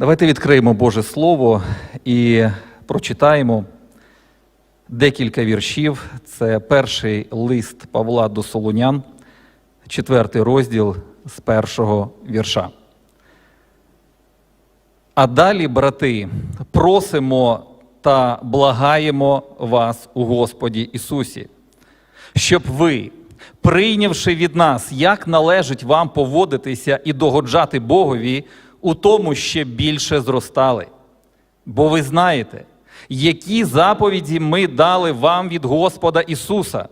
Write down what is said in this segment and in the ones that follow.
Давайте відкриємо Боже Слово і прочитаємо декілька віршів. Це перший лист Павла до Солунян, четвертий розділ з першого вірша. А далі, брати, просимо та благаємо вас у Господі Ісусі, щоб ви, прийнявши від нас, як належить вам поводитися і догоджати Богові, у тому ще більше зростали. Бо ви знаєте, які заповіді ми дали вам від Господа Ісуса,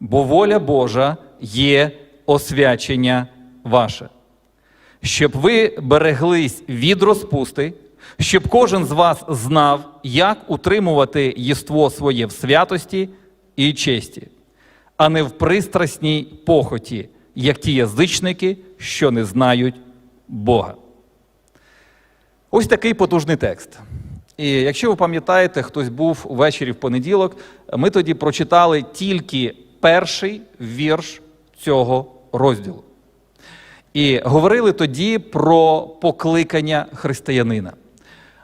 бо воля Божа є освячення ваше щоб ви береглись від розпусти, щоб кожен з вас знав, як утримувати єство своє в святості і честі, а не в пристрасній похоті, як ті язичники, що не знають Бога. Ось такий потужний текст. І якщо ви пам'ятаєте, хтось був увечері в понеділок, ми тоді прочитали тільки перший вірш цього розділу. І говорили тоді про покликання християнина.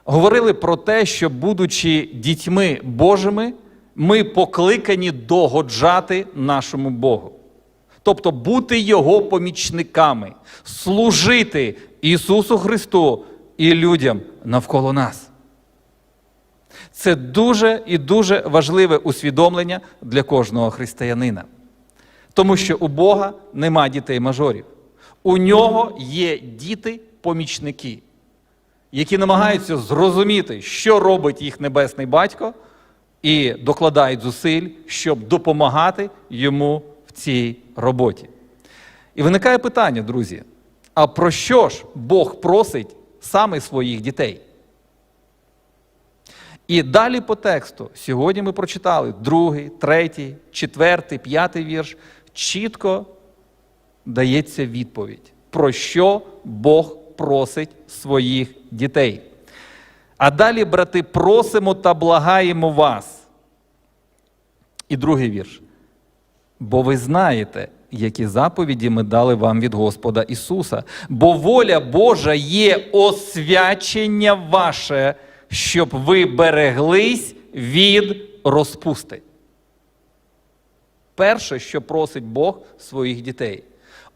Говорили про те, що, будучи дітьми Божими, ми покликані догоджати нашому Богу. Тобто бути Його помічниками, служити Ісусу Христу і людям навколо нас. Це дуже і дуже важливе усвідомлення для кожного християнина. Тому що у Бога нема дітей-мажорів. У нього є діти-помічники, які намагаються зрозуміти, що робить їх небесний батько, і докладають зусиль, щоб допомагати йому в цій роботі. І виникає питання, друзі: а про що ж Бог просить саме своїх дітей? І далі по тексту, сьогодні ми прочитали другий, третій, четвертий, п'ятий вірш, чітко дається відповідь, про що Бог просить своїх дітей. А далі, брати, просимо та благаємо вас. І другий вірш. Бо ви знаєте, які заповіді ми дали вам від Господа Ісуса. Бо воля Божа є освячення ваше, щоб ви береглись від розпусти. Перше, що просить Бог своїх дітей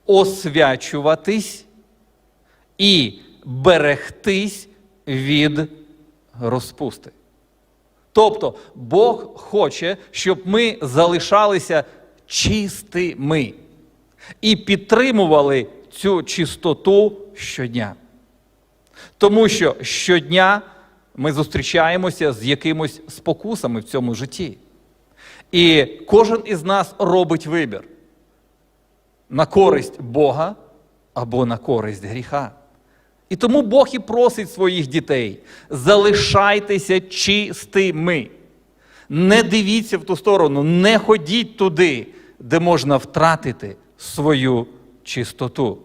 освячуватись і берегтись від розпусти. Тобто Бог хоче, щоб ми залишалися чистими і підтримували цю чистоту щодня. Тому що щодня ми зустрічаємося з якимось спокусами в цьому житті. І кожен із нас робить вибір на користь Бога або на користь гріха. І тому Бог і просить своїх дітей: залишайтеся чистими. Не дивіться в ту сторону, не ходіть туди, де можна втратити свою чистоту.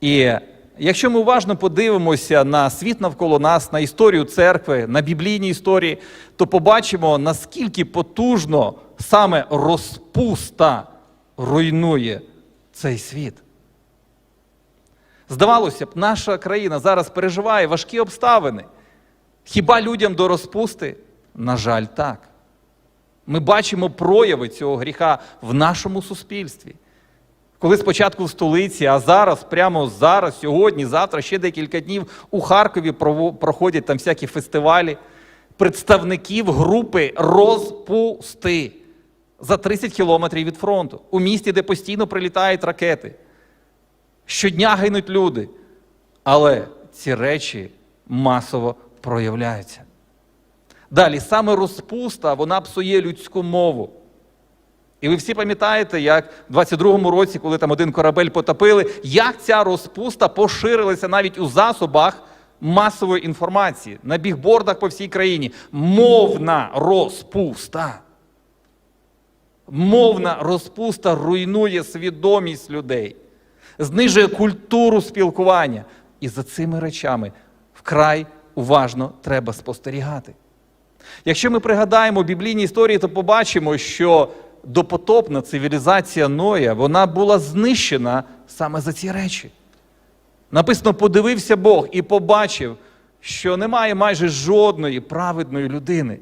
І якщо ми уважно подивимося на світ навколо нас, на історію церкви, на біблійні історії, то побачимо, наскільки потужно саме розпуста руйнує цей світ. Здавалося б, наша країна зараз переживає важкі обставини. Хіба людям до розпусти? На жаль, так. Ми бачимо прояви цього гріха в нашому суспільстві. Коли спочатку в столиці, а зараз, прямо зараз, сьогодні, завтра, ще декілька днів у Харкові проходять там всякі фестивалі представників групи розпусти за 30 кілометрів від фронту, у місті, де постійно прилітають ракети. Щодня гинуть люди. Але ці речі масово проявляються. Далі, саме розпуста, вона псує людську мову. І ви всі пам'ятаєте, як в 22-му році, коли там один корабель потопили, як ця розпуста поширилася навіть у засобах масової інформації на бігбордах по всій країні. Мовна розпуста. Мовна розпуста руйнує свідомість людей, знижує культуру спілкування. І за цими речами вкрай уважно треба спостерігати. Якщо ми пригадаємо біблійні історії, то побачимо, що допотопна цивілізація Ноя вона була знищена саме за ці речі. Написано, подивився Бог і побачив, що немає майже жодної праведної людини,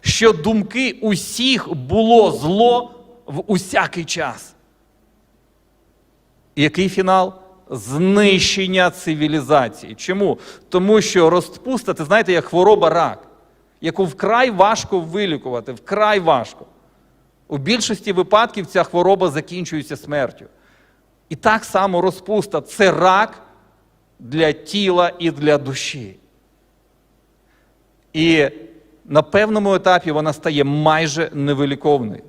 що думки усіх було зло в усякий час. Який фінал? Знищення цивілізації. Чому? Тому що розпуста, це знаєте, як хвороба рак, яку вкрай важко вилікувати, вкрай важко. У більшості випадків ця хвороба закінчується смертю. І так само розпуста це рак для тіла і для душі. І на певному етапі вона стає майже невиліковною.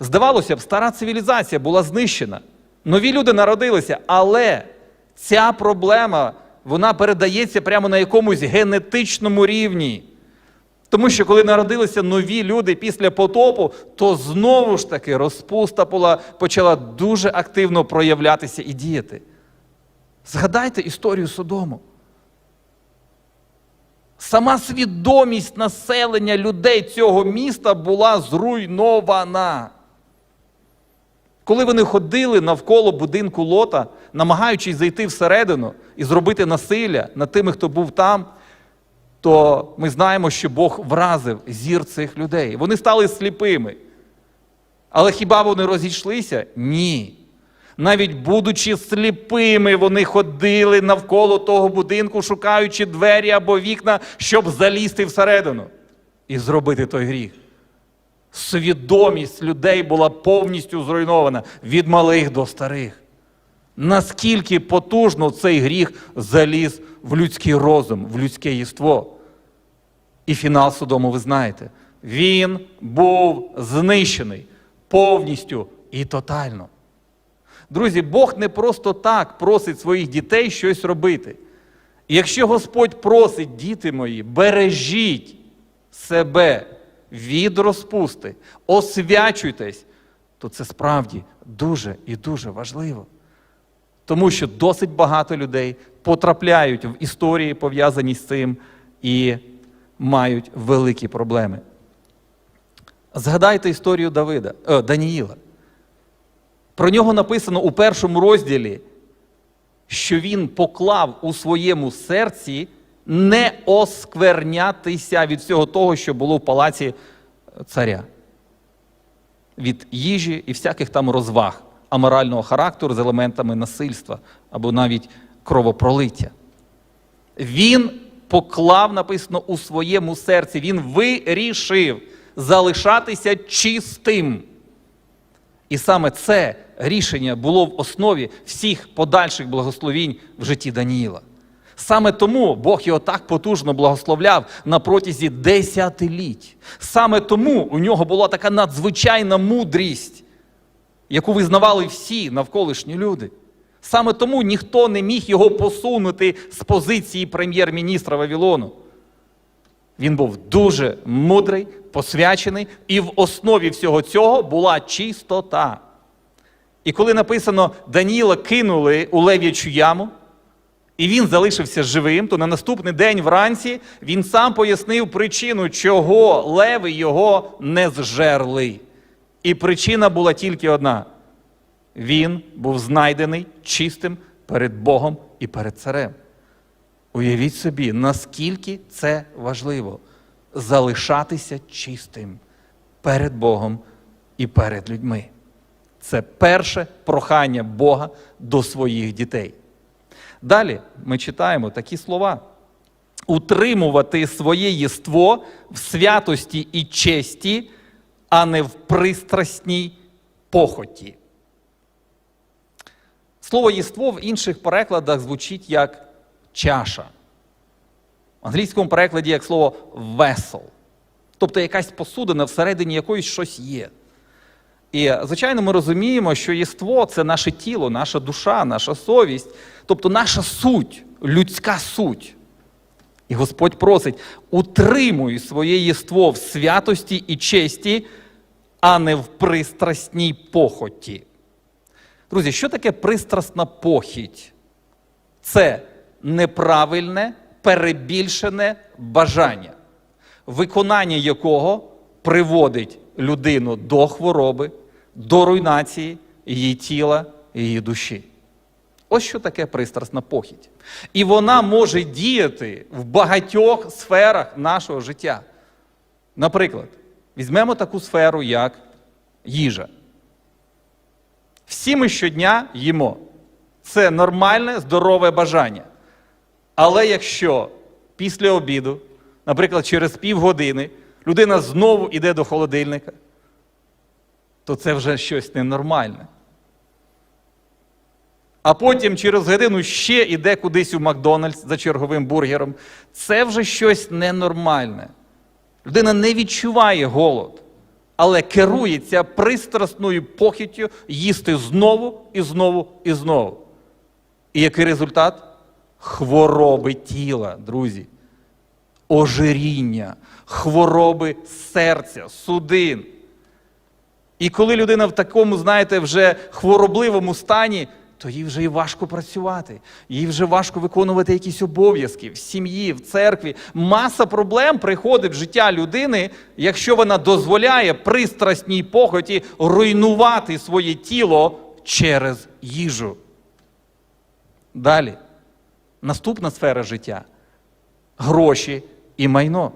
Здавалося б, стара цивілізація була знищена. Нові люди народилися, але ця проблема вона передається прямо на якомусь генетичному рівні. Тому що коли народилися нові люди після потопу, то знову ж таки розпуста була, почала дуже активно проявлятися і діяти. Згадайте історію Содому. Сама свідомість населення людей цього міста була зруйнована. Коли вони ходили навколо будинку лота, намагаючись зайти всередину і зробити насилля над тими, хто був там, то ми знаємо, що Бог вразив зір цих людей. Вони стали сліпими. Але хіба вони розійшлися? Ні. Навіть будучи сліпими, вони ходили навколо того будинку, шукаючи двері або вікна, щоб залізти всередину і зробити той гріх. Свідомість людей була повністю зруйнована від малих до старих. Наскільки потужно цей гріх заліз в людський розум, в людське єство. І фінал Содому ви знаєте. Він був знищений повністю і тотально. Друзі, Бог не просто так просить своїх дітей щось робити. Якщо Господь просить, діти мої, бережіть себе від розпусти, освячуйтесь, то це справді дуже і дуже важливо. Тому що досить багато людей потрапляють в історії, пов'язані з цим, і мають великі проблеми. Згадайте історію Давида, е, Даніїла. Про нього написано у першому розділі, що він поклав у своєму серці не осквернятися від всього того, що було в палаці царя, від їжі і всяких там розваг аморального характеру з елементами насильства або навіть кровопролиття. Він поклав, написано, у своєму серці, він вирішив залишатися чистим. І саме це рішення було в основі всіх подальших благословінь в житті Даніїла. Саме тому Бог його так потужно благословляв на протязі десятиліть. Саме тому у нього була така надзвичайна мудрість, яку визнавали всі навколишні люди. Саме тому ніхто не міг його посунути з позиції прем'єр-міністра Вавилону. Він був дуже мудрий, посвячений, і в основі всього цього була чистота. І коли написано, Даніла кинули у лев'ячу яму, і він залишився живим, то на наступний день вранці він сам пояснив причину, чого леви його не зжерли. І причина була тільки одна: він був знайдений чистим перед Богом і перед царем. Уявіть собі, наскільки це важливо залишатися чистим перед Богом і перед людьми. Це перше прохання Бога до своїх дітей. Далі ми читаємо такі слова: утримувати своє єство в святості і честі, а не в пристрасній похоті. Слово єство в інших перекладах звучить як чаша. В англійському перекладі як слово vessel. Тобто якась посудина, всередині якоїсь щось є. І, звичайно, ми розуміємо, що єство це наше тіло, наша душа, наша совість, тобто наша суть, людська суть. І Господь просить: утримуй своє єство в святості і честі, а не в пристрасній похоті. Друзі, що таке пристрасна похідь? Це неправильне, перебільшене бажання, виконання якого приводить людину до хвороби, до руйнації її тіла, її душі. Ось що таке пристрасна похідь. І вона може діяти в багатьох сферах нашого життя. Наприклад, візьмемо таку сферу, як їжа. Всі ми щодня їмо. Це нормальне, здорове бажання. Але якщо після обіду, наприклад, через півгодини, людина знову йде до холодильника, то це вже щось ненормальне. А потім через годину ще йде кудись у Макдональдс за черговим бургером. Це вже щось ненормальне. Людина не відчуває голод, але керується пристрасною похиттю їсти знову і знову і знову. І який результат? Хвороби тіла, друзі. Ожиріння, хвороби серця, судин. І коли людина в такому, знаєте, вже хворобливому стані, то їй вже і важко працювати, їй вже важко виконувати якісь обов'язки в сім'ї, в церкві. Маса проблем приходить в життя людини, якщо вона дозволяє пристрасній похоті руйнувати своє тіло через їжу. Далі. Наступна сфера життя гроші і майно.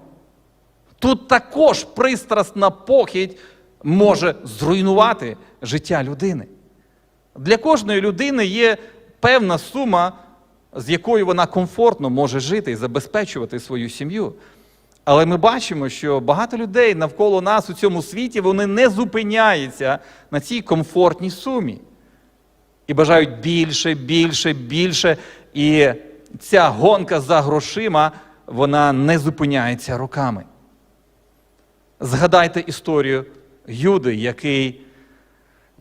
Тут також пристрасна похідь може зруйнувати життя людини. Для кожної людини є певна сума, з якою вона комфортно може жити і забезпечувати свою сім'ю. Але ми бачимо, що багато людей навколо нас у цьому світі вони не зупиняються на цій комфортній сумі. І бажають більше, більше, більше. І ця гонка за грошима, вона не зупиняється роками. Згадайте історію Юди, який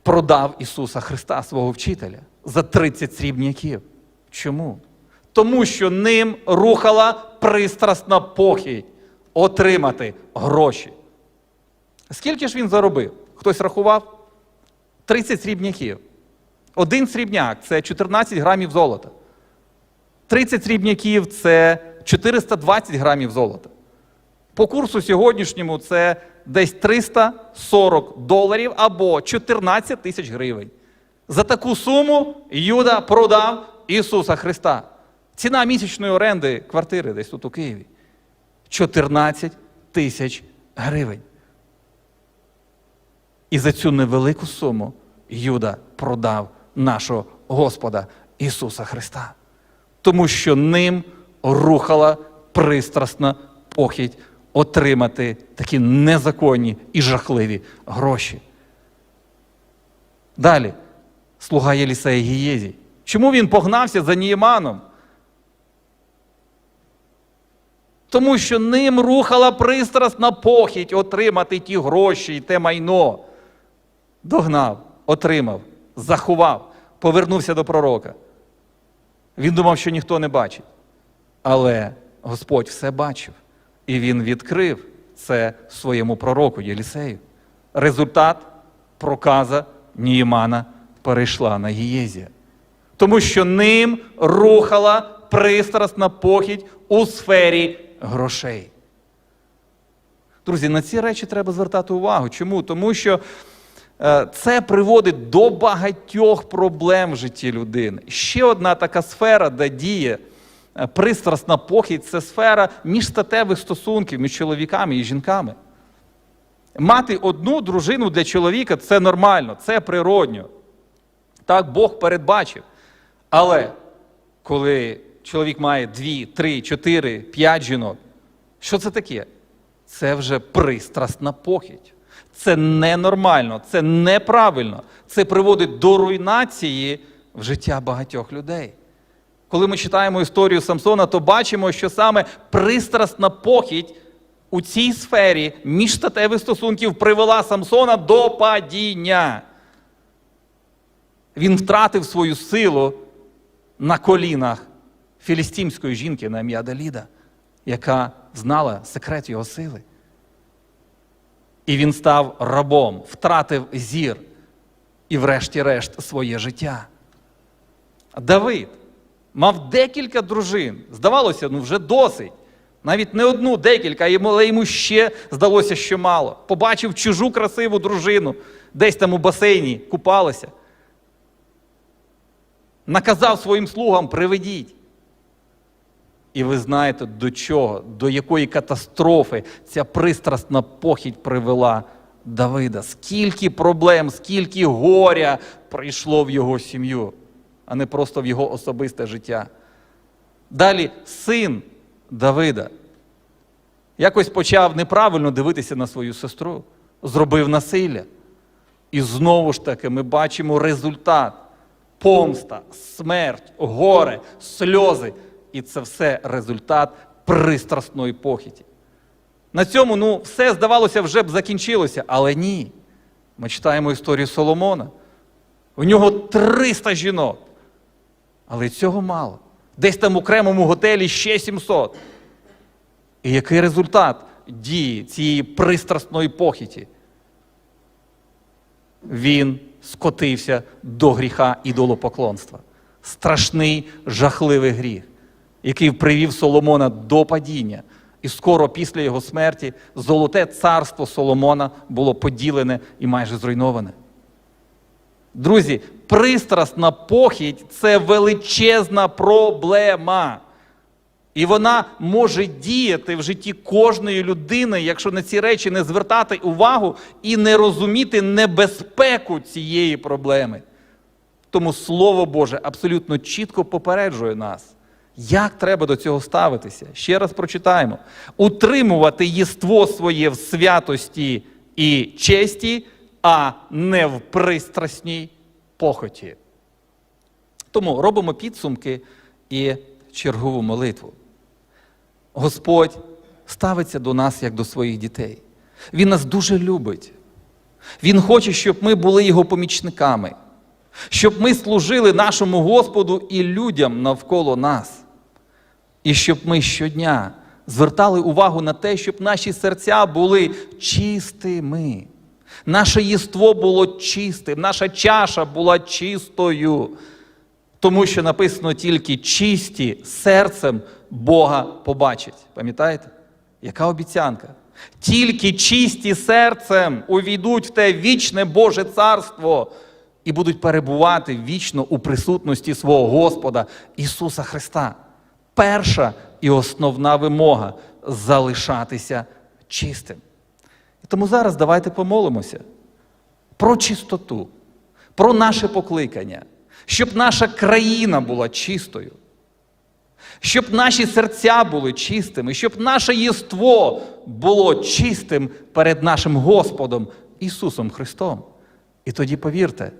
продав Ісуса Христа, свого вчителя, за 30 срібняків. Чому? Тому що ним рухала пристрасна похідь отримати гроші. Скільки ж він заробив? Хтось рахував? 30 срібняків. Один срібняк це 14 грамів золота. 30 срібняків це 420 грамів золота. По курсу сьогоднішньому це десь 340 доларів або 14 тисяч гривень. За таку суму Юда продав Ісуса Христа. Ціна місячної оренди квартири десь тут у Києві 14 тисяч гривень. І за цю невелику суму Юда продав нашого Господа Ісуса Христа. Тому що ним рухала пристрасна похідь отримати такі незаконні і жахливі гроші. Далі, слуга Єлісея Гієзі. Чому він погнався за Нієманом? Тому що ним рухала пристрасна похідь отримати ті гроші і те майно. Догнав, отримав, заховав, повернувся до пророка. Він думав, що ніхто не бачить. Але Господь все бачив. І він відкрив це своєму пророку Єлісею. Результат проказа Ніємана перейшла на Гієзія. Тому що ним рухала пристрасна похідь у сфері грошей. Друзі, на ці речі треба звертати увагу. Чому? Тому що е, це приводить до багатьох проблем в житті людини. Ще одна така сфера, де діє пристрасна похідь, це сфера міжстатевих стосунків між чоловіками і жінками. Мати одну дружину для чоловіка це нормально, це природньо. Так Бог передбачив. Але коли чоловік має дві, три, чотири, п'ять жінок, що це таке? Це вже пристрасна похідь. Це ненормально, це неправильно. Це приводить до руйнації в життя багатьох людей. Коли ми читаємо історію Самсона, то бачимо, що саме пристрасна похідь у цій сфері міжстатевих стосунків привела Самсона до падіння. Він втратив свою силу на колінах філістимської жінки на ім'я Даліда, яка знала секрет його сили. І він став рабом, втратив зір і, врешті-решт, своє життя. Давид мав декілька дружин. Здавалося, ну вже досить. Навіть не одну, декілька, але йому ще здалося, що мало. Побачив чужу красиву дружину, десь там у басейні купалася. наказав своїм слугам приведіть. І ви знаєте, до чого, до якої катастрофи ця пристрасна похідь привела Давида. Скільки проблем, скільки горя прийшло в його сім'ю, а не просто в його особисте життя. Далі син Давида якось почав неправильно дивитися на свою сестру, зробив насилля. І знову ж таки ми бачимо результат: помста, смерть, горе, сльози. І це все результат пристрасної похіті. На цьому ну, все, здавалося, вже б закінчилося, але ні. Ми читаємо історію Соломона. У нього 300 жінок. Але цього мало. Десь там в окремому готелі ще 700. І який результат дії цієї пристрасної похіті? Він скотився до гріха ідолопоклонства. Страшний, жахливий гріх, який привів Соломона до падіння. І скоро після його смерті золоте царство Соломона було поділене і майже зруйноване. Друзі, пристрасна похідь це величезна проблема. І вона може діяти в житті кожної людини, якщо на ці речі не звертати увагу і не розуміти небезпеку цієї проблеми. Тому Слово Боже абсолютно чітко попереджує нас, як треба до цього ставитися. Ще раз прочитаємо: утримувати єство своє в святості і честі, а не в пристрасній похоті. Тому робимо підсумки і чергову молитву. Господь ставиться до нас як до своїх дітей. Він нас дуже любить. Він хоче, щоб ми були його помічниками, щоб ми служили нашому Господу і людям навколо нас. І щоб ми щодня звертали увагу на те, щоб наші серця були чистими. Наше єство було чистим, наша чаша була чистою. Тому що написано тільки чисті серцем Бога побачать. Пам'ятаєте? Яка обіцянка? Тільки чисті серцем увійдуть в те вічне Боже царство і будуть перебувати вічно у присутності свого Господа Ісуса Христа. Перша і основна вимога залишатися чистим. І тому зараз давайте помолимося про чистоту, про наше покликання щоб наша країна була чистою, щоб наші серця були чистими, щоб наше єство було чистим перед нашим Господом Ісусом Христом. І тоді повірте,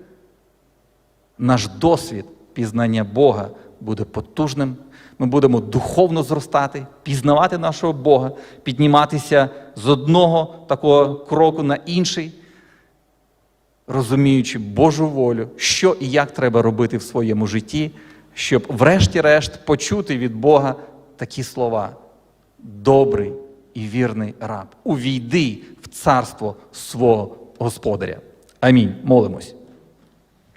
наш досвід пізнання Бога буде потужним. Ми будемо духовно зростати, пізнавати нашого Бога, підніматися з одного такого кроку на інший розуміючи Божу волю, що і як треба робити в своєму житті, щоб, врешті-решт, почути від Бога такі слова: добрий і вірний раб, увійди в царство свого Господаря. Амінь. Молимось.